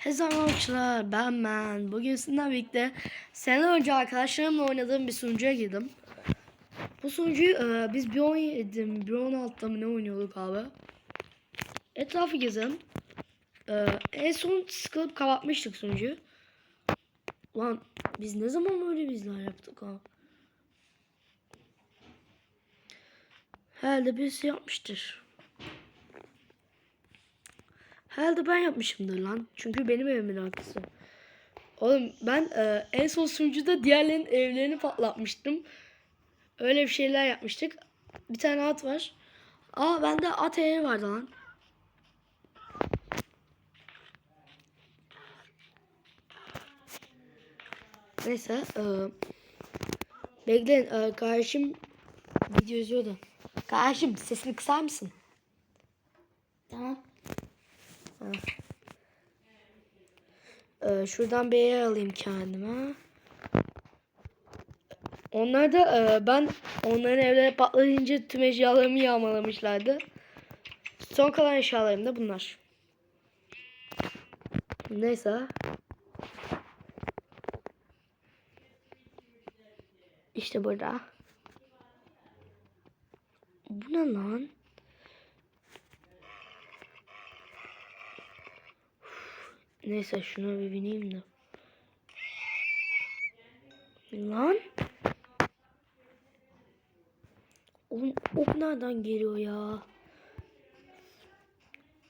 Hezarlıkçılar ben ben. Bugün sizinle birlikte sene önce arkadaşlarımla oynadığım bir sunucuya girdim. Bu sunucuyu e, biz bir 17, bir 16'da mı ne oynuyorduk abi. Etrafı gezelim. E, en son sıkılıp kapatmıştık sunucuyu. Lan biz ne zaman böyle bizler yaptık ha? Herhalde birisi yapmıştır. Herhalde ben yapmışımdır lan. Çünkü benim evimin arkası. Oğlum ben e, en son sunucuda diğerlerinin evlerini patlatmıştım. Öyle bir şeyler yapmıştık. Bir tane at var. Aa bende at evi vardı lan. Neyse. E, bekleyin. E, kardeşim video izliyordu. Kardeşim sesini kısar mısın? Tamam. Ee, şuradan bir yer alayım kendime. Onlar da e, ben onların evleri patlayınca tüm eşyalarımı yağmalamışlardı. Son kalan eşyalarım da bunlar. Neyse. İşte burada. Bu ne lan? Neyse şuna bir bineyim de. Lan. Oğlum ok nereden geliyor ya?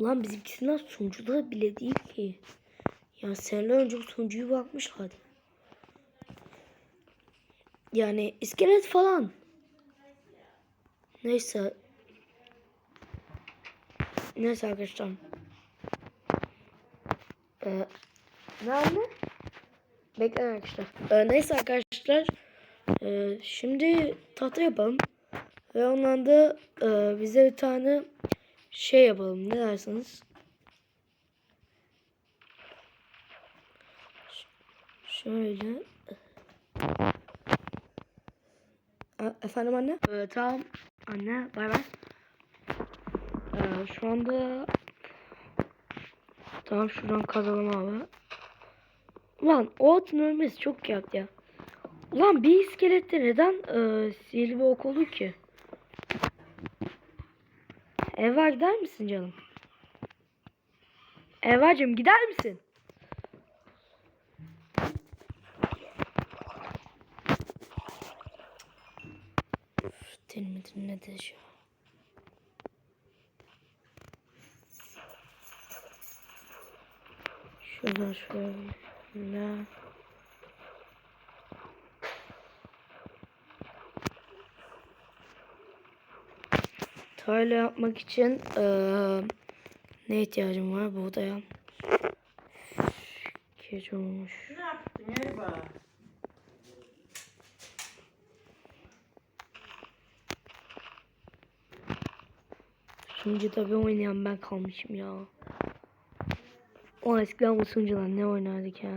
Lan bizimkisinden sunucuda bile değil ki. Ya seneler önce bu sunucuyu bakmışlardı. Yani iskelet falan. Neyse. Neyse arkadaşlar. Ee, ne anne? Bekle arkadaşlar. Ee, neyse arkadaşlar. Ee, şimdi tahta yapalım. Ve ondan da e, bize bir tane şey yapalım. Ne dersiniz? Şöyle. E, efendim anne? Ee, tamam anne bay bay. Ee, şu anda Tamam şuradan kazalım abi. Ulan o atın ölmesi çok kıyat ya. Ulan bir iskelette neden e, sihirli bir ki? Eva gider misin canım? Evacım gider misin? Üf, Dilimi nedir ya? Şuradan şöyle. Tarla yapmak için eee, ne ihtiyacım var? Buğdaya. Geç olmuş. Ne yaptın Erba? Sunucu tabi oynayan ben kalmışım ya. O eskiden bu sunucular ne oynardık ya.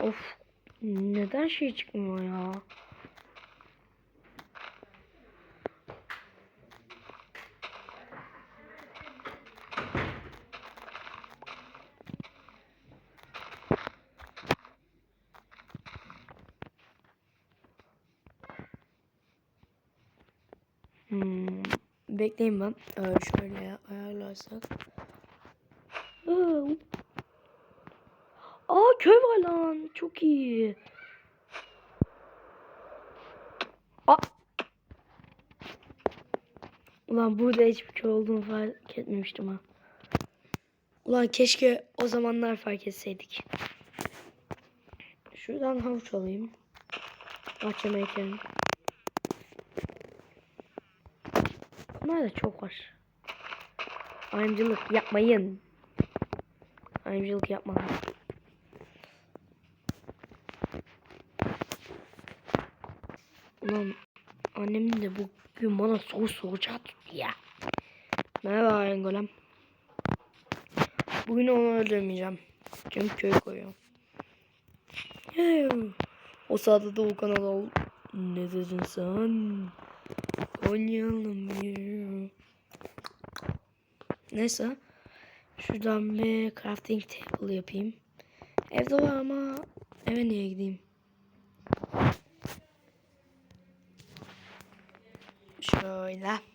Of. Neden şey çıkmıyor ya? Bekleyin ben. Ee, şöyle ayarlarsak. Aa, köy var lan. Çok iyi. Aa. Ulan burada hiçbir köy olduğunu fark etmemiştim ha. Ulan keşke o zamanlar fark etseydik. Şuradan havuç alayım. Bahçeme ekelim. Da çok var. Ayrımcılık yapmayın. Ayrımcılık yapma. Ulan annemin de bugün bana soru tuttu ya. Merhaba Ayen. Bugün onu öldürmeyeceğim. Çünkü köy koyuyor. Hey, O sırada da o kanala ol. Ne dedin sen? Oynayalım ya. Neyse. Şuradan bir crafting table yapayım. Evde var ama eve niye gideyim? Şöyle.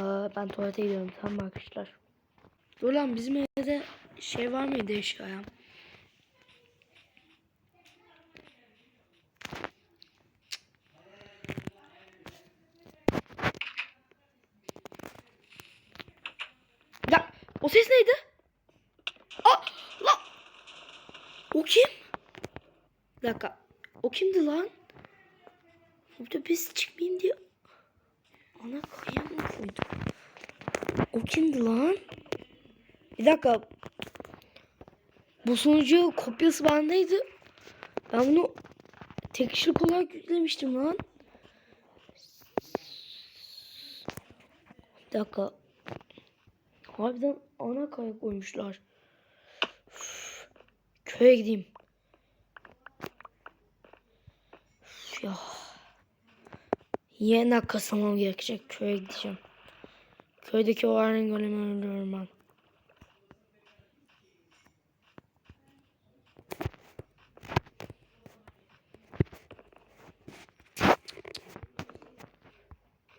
Aa, ben tuvalete gidiyorum tamam mı arkadaşlar. Dur bizim evde şey var mıydı eşya ya? Ya o ses neydi? Aa lan. O kim? Bir dakika. O kimdi lan? Burada biz çıkmayayım diye ana kaya mı koydu? O kimdi lan? Bir dakika. Bu sunucu kopyası bendeydi. Ben bunu tek kişilik olarak yüklemiştim lan. Bir dakika. Harbiden ana kaya koymuşlar. Üf. Köye gideyim. Üf ya. Yeni kasamam gerekecek. Köye gideceğim. Köydeki o Iron Golem'i öldürüyorum ben.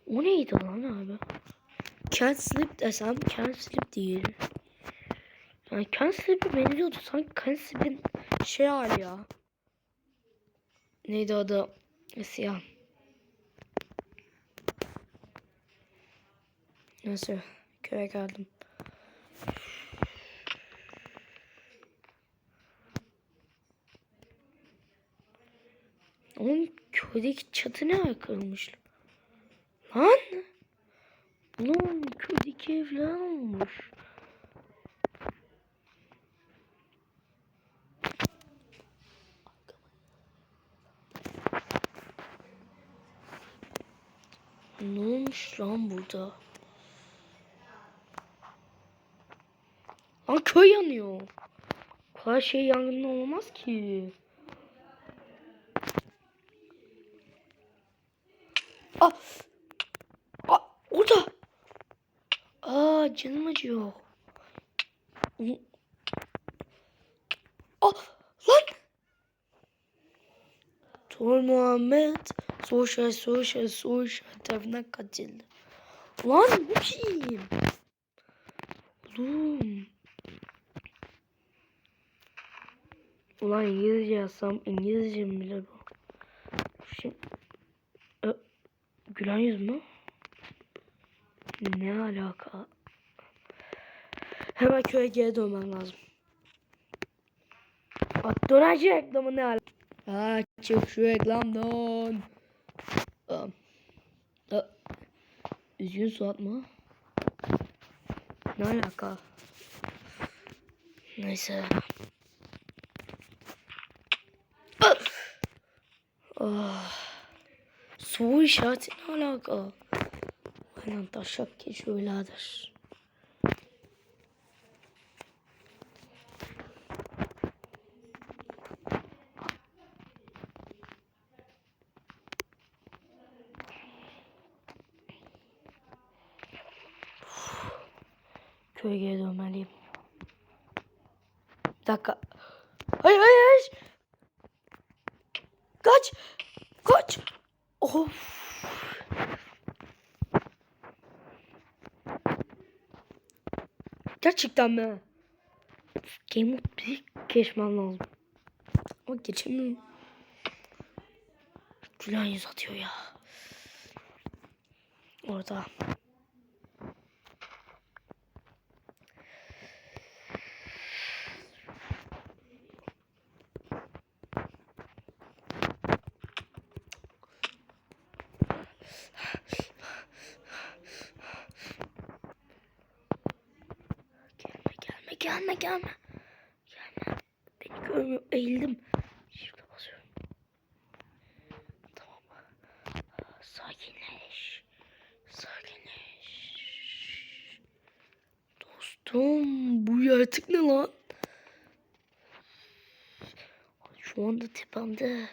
O neydi lan abi? Can't sleep desem can't sleep değil. Yani can't sleep'e benziyordu. Sanki can't sleep'in şey hali ya. Neydi adı? Siyah. Neyse köye geldim. Oğlum köydeki çatı ne kırılmış? Lan! Ulan köydeki evler olmuş. Ne olmuş lan burada? Lan köy yanıyor. Kadar şey yangın olmaz ki. Ah! Ah! Orada! Aa canım acıyor. Ah! Lan! Tor Muhammed Sosyal Sosyal Sosyal tarafından kaçırıldı. Lan bu kim? Oğlum. Ulan İngilizce yazsam İngilizce mi bilir bu? Şimdi... Ö, gülen yüz mü? Ne alaka? Hemen köye geri dönmem lazım. At döneci reklamı ne alaka? Aa, çık şu reklamdan. Aa, üzgün Suat mı? Ne alaka? Neyse. Ah. Soğuk işareti ne alaka? Aynen taşak geç öyledir. Köye geri dönmeliyim. Bir dakika. Hayır hayır hayır. Kaç. Kaç. Of. Gerçekten mi? Game Mode bir geçmem lazım. Ama geçemiyorum. Gülen yüz atıyor ya. Orada. Gelme gelme. Gelme. Beni görmüyor. Eğildim. Şimdi basıyorum. Tamam. Sakinleş. Sakinleş. Dostum bu yaratık ne lan? Şu anda tepemde.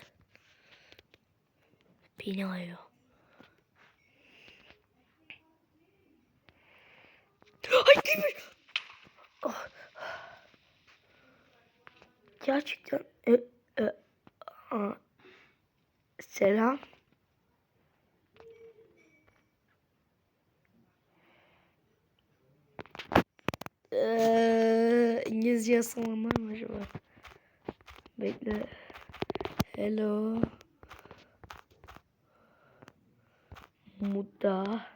Beni arıyor. Gerçekten. E, e, a, selam. Eee İngilizce yazılanlar mı acaba? Bekle. Hello. Muda.